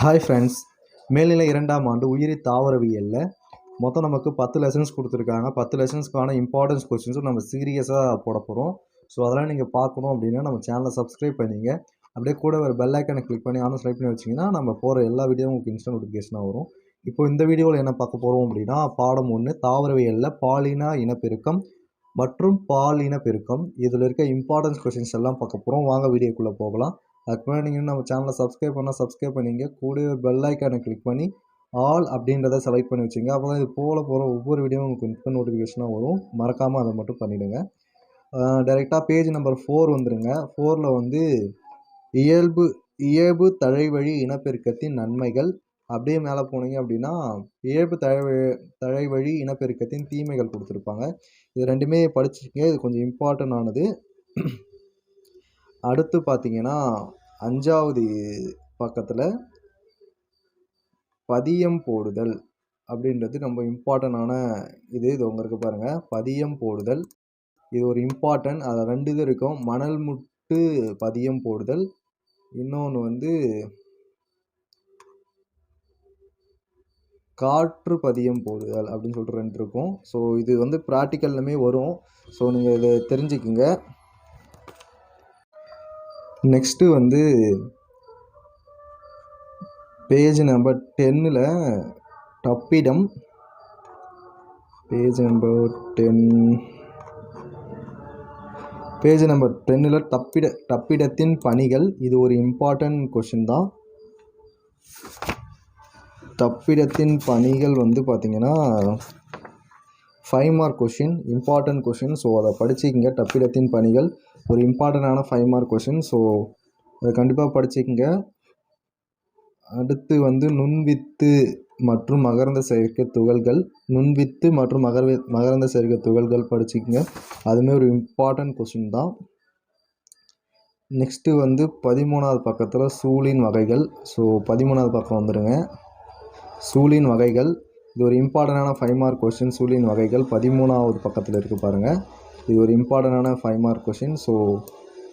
hi friends மேல்நிலை இரண்டாம் ஆண்டு உயிரி தாவரவியலில் மொத்தம் நமக்கு பத்து லெசன்ஸ் கொடுத்துருக்காங்க. பத்து லெசன்ஸ்க்கான இம்பார்ட்டன்ஸ் கொஸ்டின்ஸும் நம்ம சீரியஸாக போட போகிறோம் ஸோ அதெல்லாம் நீங்கள் பார்க்கணும் அப்படின்னா நம்ம சேனலை சப்ஸ்கிரைப் பண்ணிங்க. அப்படியே கூட ஒரு பெல் ஐக்கனை கிளிக் பண்ணி ஆனும் செலக்ட் பண்ணி வச்சிங்கன்னா நம்ம போகிற எல்லா வீடியோவும் உங்களுக்கு இன்ஸ்டன்ட் நோட்டிஃபிகேஷனாக வரும். இப்போ இந்த வீடியோவில் என்ன பார்க்க போகிறோம் அப்படின்னா பாடம் ஒன்று தாவரவியலில் பாலின இனப்பெருக்கம் மற்றும் பாலின பெருக்கம். இதில் இருக்க இம்பார்ட்டன்ஸ் கொஸ்டின்ஸ் எல்லாம் பார்க்க போகிறோம் வாங்க வீடியோக்குள்ளே போகலாம். அதுக்கு முன்னாடி நீங்கள் நம்ம சேனலை சப்ஸ்கிரைப் பண்ணால் சப்ஸ்கிரைப் பண்ணிங்க. கூடவே பெல் ஐக்கானை கிளிக் பண்ணி ஆல் அப்படின்றத செலக்ட் பண்ணி வச்சுங்க. அப்போ தான் இது போல போகிற ஒவ்வொரு வீடியோவும் உங்களுக்கு இப்போ நோட்டிஃபிகேஷனாக வரும். மறக்காமல் அதை மட்டும் பண்ணிவிடுங்க டைரெக்டாக பேஜ் நம்பர் ஃபோர் வந்துடுங்க ஃபோரில் வந்து இயல்பு இயல்பு தழைவழி இனப்பெருக்கத்தின் நன்மைகள். அப்படியே மேலே போனீங்க அப்படின்னா இயல்பு தழைவழி தழைவழி இனப்பெருக்கத்தின் தீமைகள் கொடுத்துருப்பாங்க. இது ரெண்டுமே படிச்சிருக்கீங்க. இது கொஞ்சம் இம்பார்ட்டன்ட் ஆனது. அடுத்து பார்த்தீங்கன்னா அஞ்சாவது பக்கத்தில் பதியம் போடுதல் அப்படின்றது ரொம்ப இம்பார்ட்டண்டான இது. இது உங்களுக்கு பாருங்கள் பதியம் போடுதல். இது ஒரு இம்பார்ட்டன்ட் அதில் ரெண்டு இது இருக்கும். மணல் முட்டு பதியம் போடுதல். இன்னொன்று வந்து காற்று பதியம் போடுதல் அப்படின்னு சொல்லிட்டு ரெண்டு இருக்கும். ஸோ இது வந்து ப்ராக்டிக்கல்லுமே வரும். ஸோ நீங்கள் இதை தெரிஞ்சுக்குங்க. நெக்ஸ்ட்டு வந்து பேஜ் நம்பர் டென்னில் டப்பிடம் page number ten. Page number டென்னில் தப்பிட தப்பிடத்தின் பணிகள் இது ஒரு இம்பார்ட்டன்ட் கொஷின் தான். தப்பிடத்தின் பணிகள் வந்து பார்த்திங்கன்னா five mark question important question so அதை படிச்சுக்கிங்க. தப்பிடத்தின் பணிகள் ஒரு இம்பார்ட்டண்ட்டான ஃபைவ் மார்க் கொஷின் ஸோ அதை கண்டிப்பாக படிச்சுக்கங்க. அடுத்து வந்து நுண்வித்து மற்றும் மகரந்த சேர்க்கை துகள்கள். நுண்வித்து மற்றும் மகர மகரந்த சேர்க்கை துகள்கள் படிச்சுக்கங்க. அதுவுமே ஒரு இம்பார்ட்டன்ட் கொஷின் தான். நெக்ஸ்ட்டு வந்து பதிமூணாவது பக்கத்தில் சூழின் வகைகள். ஸோ பதிமூணாவது பக்கம் வந்துடுங்க சூழின் வகைகள். இது ஒரு இம்பார்ட்டண்டான ஃபைவ் மார்க் கொஷின் சூழின் வகைகள் பதிமூணாவது பக்கத்தில் இருக்குது பாருங்கள் இது ஒரு இம்பார்ட்டண்டான ஃபைவ் மார்க் கொஷின் ஸோ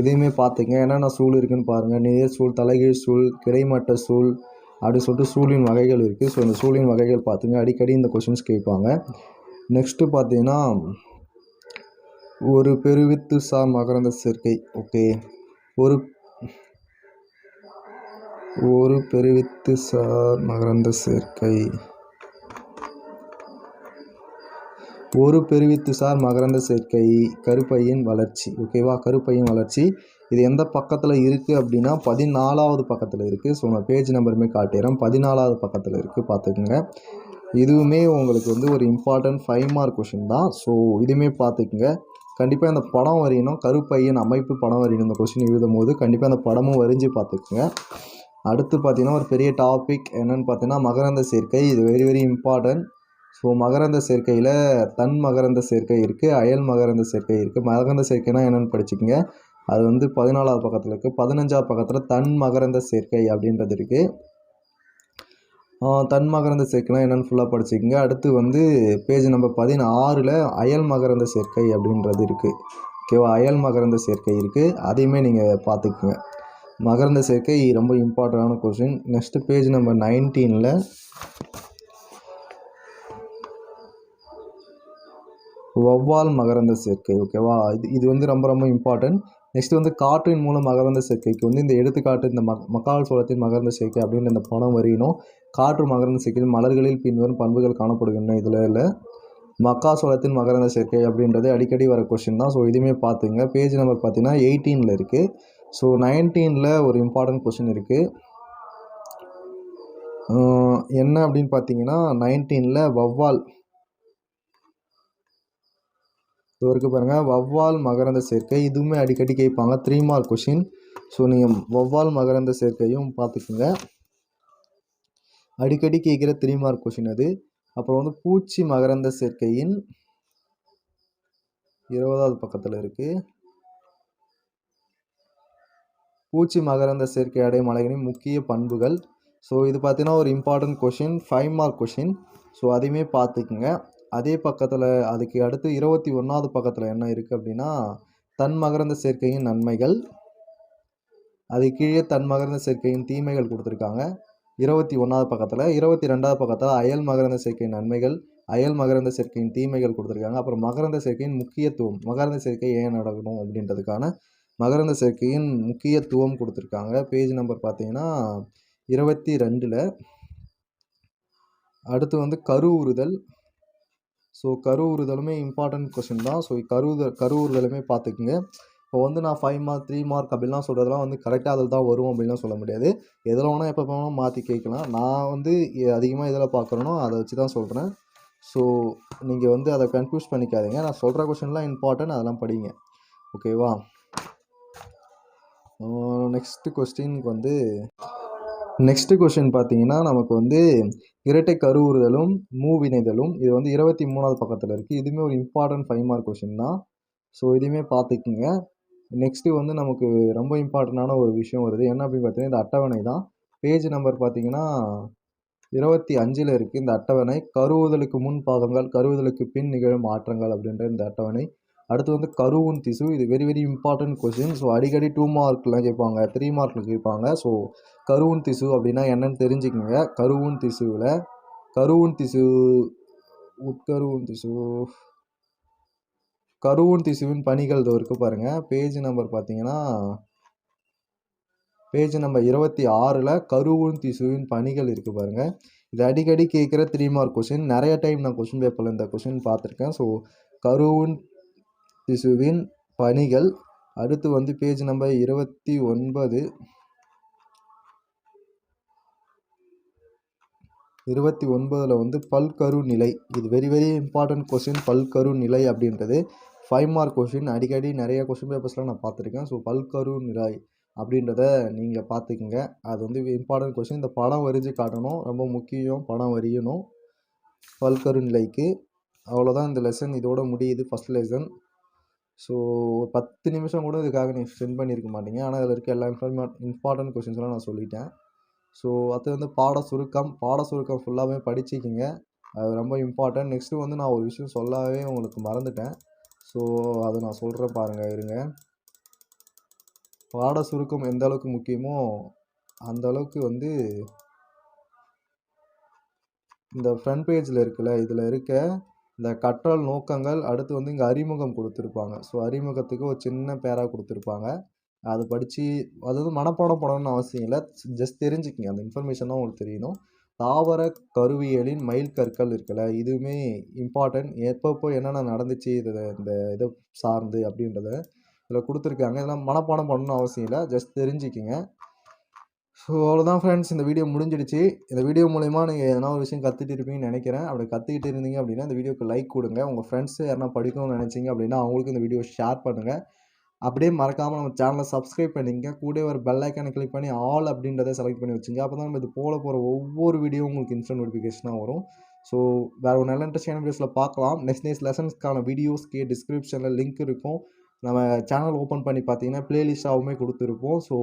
இதையுமே பார்த்துங்க என்னென்ன சூழ் இருக்குதுன்னு பாருங்கள் நேர் சூழ் தலைகீழ் சூழ் கிடைமட்ட சூழ் அப்படி சொல்லிட்டு சூழின் வகைகள் இருக்குது ஸோ இந்த சூழின் வகைகள் பார்த்துங்க அடிக்கடி இந்த கொஷின்ஸ் கேட்பாங்க. நெக்ஸ்ட்டு பார்த்தீங்கன்னா ஒரு பெருவித்து சார் மகரந்த சேர்க்கை. ஓகே ஒரு ஒரு பெருவித்து சார் மகரந்த சேர்க்கை. ஒரு பெருவித்து சார் மகரந்த சேர்க்கை கருப்பையின் வளர்ச்சி. ஓகேவா கருப்பையின் வளர்ச்சி. இது எந்த பக்கத்தில் இருக்குது அப்படின்னா பதினாலாவது பக்கத்தில் இருக்குது ஸோ நான் பேஜ் நம்பருமே காட்டிடுறேன் பதினாலாவது பக்கத்தில் இருக்குது பார்த்துக்குங்க. இதுவுமே உங்களுக்கு வந்து ஒரு இம்பார்ட்டன்ட் ஃபைவ் மார்க் கொஷின் தான். ஸோ இதுவுமே பார்த்துக்குங்க. கண்டிப்பாக இந்த படம் வரையணும். கருப்பையின் அமைப்பு படம் வரையணும். இந்த கொஷின் எழுதும் போது கண்டிப்பாக அந்த படமும் வரைஞ்சி பார்த்துக்குங்க. அடுத்து பார்த்தீங்கன்னா ஒரு பெரிய டாபிக் என்னென்னு பார்த்தீங்கன்னா மகரந்த சேர்க்கை. இது வெரி வெரி இம்பார்ட்டன்ட் ஸோ மகரந்த சேர்க்கையில் தன் மகரந்த சேர்க்கை இருக்குது அயல் மகரந்த சேர்க்கை இருக்குது மகரந்த சேர்க்கைனா என்னென்னு படிச்சுக்கோங்க. அது வந்து பதினாலாவது பக்கத்தில் இருக்குது பதினஞ்சாவது பக்கத்தில் தன் மகரந்த சேர்க்கை அப்படின்றது இருக்குது தன் மகரந்த சேர்க்கைனா என்னென்னு ஃபுல்லாக படிச்சுக்கோங்க. அடுத்து வந்து பேஜ் நம்பர் பதினாறில் அயல் மகரந்த சேர்க்கை அப்படின்றது இருக்குது ஓகேவா அயல் மகரந்த சேர்க்கை இருக்குது அதையுமே நீங்கள் பார்த்துக்குங்க. மகரந்த சேர்க்கை ரொம்ப இம்பார்ட்டண்டான கொஷின் நெக்ஸ்ட்டு பேஜ் நம்பர் நைன்டீனில் வௌவால் மகரந்த சேர்க்கை ஓகேவா இது இது வந்து ரொம்ப ரொம்ப இம்பார்ட்டன்ட் நெக்ஸ்ட் வந்து காற்றின் மூலம் மகரந்த சேர்க்கைக்கு வந்து இந்த எடுத்துக்காட்டு இந்த மக்கால் சோளத்தின் மகரந்த சேர்க்கை அப்படின்ற இந்த படம் வரையணும் காற்று மகரந்த சேர்க்கையில் மலர்களில் பின்வரும் பண்புகள் காணப்படுகின்றன இதில் இல்லை மக்கா சோளத்தின் மகரந்த சேர்க்கை அப்படின்றது அடிக்கடி வர கொஷின் தான். ஸோ இதுவுமே பார்த்துங்க. பேஜ் நம்பர் பார்த்தீங்கன்னா எயிட்டீனில் இருக்குது ஸோ நைன்டீனில் ஒரு இம்பார்ட்டன்ட் கொஷின் இருக்குது என்ன அப்படின்னு பார்த்தீங்கன்னா நைன்டீனில் வௌவால் இது வரைக்கும் பாருங்கள் வௌவால் மகரந்த சேர்க்கை இதுவுமே அடிக்கடி கேட்பாங்க. த்ரீ மார்க் கொஷின் ஸோ நீங்கள் வௌவால் மகரந்த சேர்க்கையும் பார்த்துக்குங்க. அடிக்கடி கேட்குற த்ரீ மார்க் கொஷின் அது. அப்புறம் வந்து பூச்சி மகரந்த சேர்க்கையின் இருபதாவது பக்கத்தில் இருக்குது பூச்சி மகரந்த சேர்க்கை அடைமலைகளின் மலைகளின் முக்கிய பண்புகள். ஸோ இது பார்த்தீங்கன்னா ஒரு important question five mark question so அதையுமே பார்த்துக்குங்க. அதே பக்கத்தில் அதுக்கு அடுத்து இருபத்தி ஒன்றாவது பக்கத்தில் என்ன இருக்குது அப்படின்னா தன் மகரந்த சேர்க்கையின் நன்மைகள். அது கீழே தன் மகரந்த சேர்க்கையின் தீமைகள் கொடுத்துருக்காங்க. இருபத்தி ஒன்றாவது பக்கத்தில் இருபத்தி ரெண்டாவது பக்கத்தில் அயல் மகரந்த சேர்க்கையின் நன்மைகள் அயல் மகரந்த சேர்க்கையின் தீமைகள் கொடுத்துருக்காங்க. அப்புறம் மகரந்த சேர்க்கையின் முக்கியத்துவம் மகரந்த சேர்க்கை ஏன் நடக்கணும் அப்படின்றதுக்கான மகரந்த சேர்க்கையின் முக்கியத்துவம் கொடுத்துருக்காங்க. பேஜ் நம்பர் பார்த்தீங்கன்னா இருபத்தி ரெண்டில். அடுத்து வந்து கருவுறுதல். ஸோ கருவுறுதலுமே இம்பார்ட்டன்ட் கொஷின் தான். ஸோ கருவுதல் கருவுறுதலுமே பார்த்துக்குங்க. இப்போ வந்து நான் ஃபைவ் மார்க் த்ரீ மார்க் அப்படிலாம் சொல்கிறதுலாம் வந்து கரெக்டாக அதில் தான் வரும் அப்படின்லாம் சொல்ல முடியாது. எதில் வேணால் எப்போ வேணாலும் மாற்றி கேட்கலாம். நான் வந்து அதிகமாக எதில் பார்க்குறேனோ அதை வச்சு தான் சொல்கிறேன் ஸோ நீங்கள் வந்து அதை கன்ஃபியூஸ் பண்ணிக்காதீங்க. நான் சொல்கிற கொஷின்லாம் இம்பார்ட்டன்ட் அதெல்லாம் படிங்க. ஓகேவா நெக்ஸ்ட்டு கொஸ்டினுக்கு வந்து நெக்ஸ்ட்டு கொஷின் பார்த்தீங்கன்னா நமக்கு வந்து இரட்டை கருவுறுதலும் மூவினைதலும் இது வந்து இருபத்தி மூணாவது பக்கத்தில் இருக்குது இதுவுமே ஒரு இம்பார்ட்டன்ட் ஃபைவ் மார்க் கொஷின் தான். ஸோ இதையுமே பார்த்துக்குங்க நெக்ஸ்ட்டு வந்து நமக்கு ரொம்ப இம்பார்ட்டண்டான ஒரு விஷயம் வருது. என்ன அப்படின்னு பார்த்தீங்கன்னா இந்த அட்டவணை தான். பேஜ் நம்பர் பார்த்தீங்கன்னா இருபத்தி அஞ்சில் இருக்குது இந்த அட்டவணை கருவுதலுக்கு முன் பாகங்கள் கருவுதலுக்கு பின் நிகழும் மாற்றங்கள் அப்படின்ற இந்த அட்டவணை. அடுத்து வந்து கருவுன் திசு. இது very very important question so அடிக்கடி டூ மார்க்லாம் கேட்பாங்க. த்ரீ மார்க்கில் கேட்பாங்க. ஸோ கருவுன் திசு அப்படின்னா என்னன்னு தெரிஞ்சுக்கோங்க. கருவுன் திசுவில் கருவுன் திசு உட்கருவுன் திசு கருவுன் திசுவின் பணிகள் இதோ இருக்குது பாருங்கள் பேஜ் நம்பர் பார்த்தீங்கன்னா பேஜ் நம்பர் இருபத்தி ஆறில் கருவுன் திசுவின் பணிகள் இருக்குது பாருங்கள் இது அடிக்கடி கேட்குற த்ரீ மார்க் கொஷின் நிறைய டைம் நான் கொஷின் பேப்பரில் இந்த கொஷின் பார்த்துருக்கேன். ஸோ கருவுன் திசுவின் பணிகள். அடுத்து வந்து பேஜ் நம்பர் இருபத்தி ஒன்பது. இருபத்தி ஒன்பதில் வந்து பல்கரு நிலை இது வெரி வெரி இம்பார்ட்டன்ட் கொஷின் பல்கரு நிலை அப்படின்றது. ஃபைவ் மார்க் கொஷின் அடிக்கடி நிறைய கொஷின் பேப்பர்ஸ்லாம் நான் பார்த்துருக்கேன். ஸோ பல்கரு நிலை அப்படின்றத நீங்கள் பார்த்துக்குங்க. அது வந்து இம்பார்ட்டன்ட் கொஷின் இந்த படம் வரைஞ்சி காட்டணும். ரொம்ப முக்கியம். படம் வரையணும். பல்கரு நிலைக்கு அவ்வளோதான் இந்த லெசன் இதோட முடியுது. ஃபஸ்ட் லெசன் ஸோ ஒரு பத்து நிமிஷம் கூட இதுக்காக நீங்கள் ஸ்பெண்ட் பண்ணியிருக்க மாட்டீங்க. ஆனால் அதில் இருக்க எல்லா இன்ஃபார்மே இம்பார்ட்டன்ட் கொஷின்ஸ்லாம் நான் சொல்லிட்டேன். ஸோ அது வந்து பாட சுருக்கம் பாட சுருக்கம் ஃபுல்லாகவே படிச்சுக்கிங்க. அது ரொம்ப இம்பார்ட்டன்ட் நெக்ஸ்ட்டு வந்து நான் ஒரு விஷயம் சொல்லவே உங்களுக்கு மறந்துட்டேன். ஸோ அதை நான் சொல்கிறேன் பாருங்கள் இருங்க. பாட சுருக்கம் எந்த அளவுக்கு முக்கியமோ அந்த அளவுக்கு வந்து இந்த ஃப்ரண்ட் பேஜில் இருக்குல்ல இதில் இருக்க இந்த கற்றல் நோக்கங்கள் அடுத்து வந்து இங்கே அறிமுகம் கொடுத்துருப்பாங்க. ஸோ அறிமுகத்துக்கு ஒரு சின்ன பேரா கொடுத்துருப்பாங்க. அது படித்து அது வந்து மனப்பாடம் பண்ணணும்னு அவசியம் இல்லை. ஜஸ்ட் தெரிஞ்சுக்கிங்க. அந்த இன்ஃபர்மேஷன் தான் உங்களுக்கு தெரியணும். தாவர கருவியலின் மைல் கற்கள் இருக்கல இதுவுமே இம்பார்ட்டன்ட் எப்பப்போ என்னென்ன நடந்துச்சு இது இந்த இதை சார்ந்து அப்படின்றத இதில் கொடுத்துருக்காங்க. இதெல்லாம் மனப்பாடம் பண்ணணும்னு அவசியம் இல்லை. ஜஸ்ட் தெரிஞ்சுக்கிங்க. ஸோ அவ்வளோதான் ஃப்ரெண்ட்ஸ் இந்த வீடியோ முடிஞ்சிடுச்சு. இந்த வீடியோ மூலிமா நீங்கள் எதனா ஒரு விஷயம் கற்றுட்டு இருப்பீங்கன்னு நினைக்கிறேன். அப்படி கற்றுக்கிட்டு இருந்தீங்க அப்படின்னா இந்த வீடியோக்கு லைக் கொடுங்க. உங்கள் ஃப்ரெண்ட்ஸு யாரா படிக்கணும்னு நினச்சிங்க அப்படின்னா அவங்களுக்கு இந்த வீடியோ ஷேர் பண்ணுங்கள் அப்படியே மறக்காமல் நம்ம சேனலை சப்ஸ்கிரைப் பண்ணிங்க கூட ஒரு பெல் ஐக்கானை கிளிக் பண்ணி ஆல் அப்படின்றத செலக்ட் பண்ணி வச்சுங்க. அப்போ தான் நம்ம இது போல போகிற ஒவ்வொரு வீடியோ உங்களுக்கு இன்ஸ்டன்ட் நோட்டிஃபிகேஷனாக வரும். ஸோ வேறு ஒரு நல்ல சேனல் வீடியோஸில் பார்க்கலாம். நெக்ஸ்ட் நெக்ஸ்ட் லெசன்ஸ்க்கான வீடியோஸ்க்கு டிஸ்கிரிப்ஷனில் லிங்க் இருக்கும். நம்ம சேனல் ஓப்பன் பண்ணி பார்த்தீங்கன்னா ப்ளேலிஸ்ட்டாகவுமே கொடுத்துருப்போம். ஸோ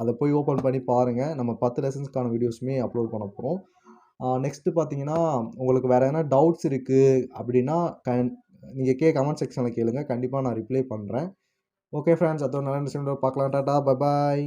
அதை போய் ஓப்பன் பண்ணி பாருங்கள் நம்ம பத்து லெசன்ஸ்க்கான வீடியோஸுமே அப்லோட் பண்ண போகிறோம் நெக்ஸ்ட்டு பார்த்தீங்கன்னா உங்களுக்கு வேறு எதனா டவுட்ஸ் இருக்குது அப்படின்னா கன் நீங்கள் கே கமெண்ட் செக்ஷனில் கேளுங்கள் கண்டிப்பாக நான் ரிப்ளை பண்ணுறேன் ஓகே ஃப்ரெண்ட்ஸ் அதோட நல்ல விஷயம் பார்க்கலாம். டாட்டா பை பாய்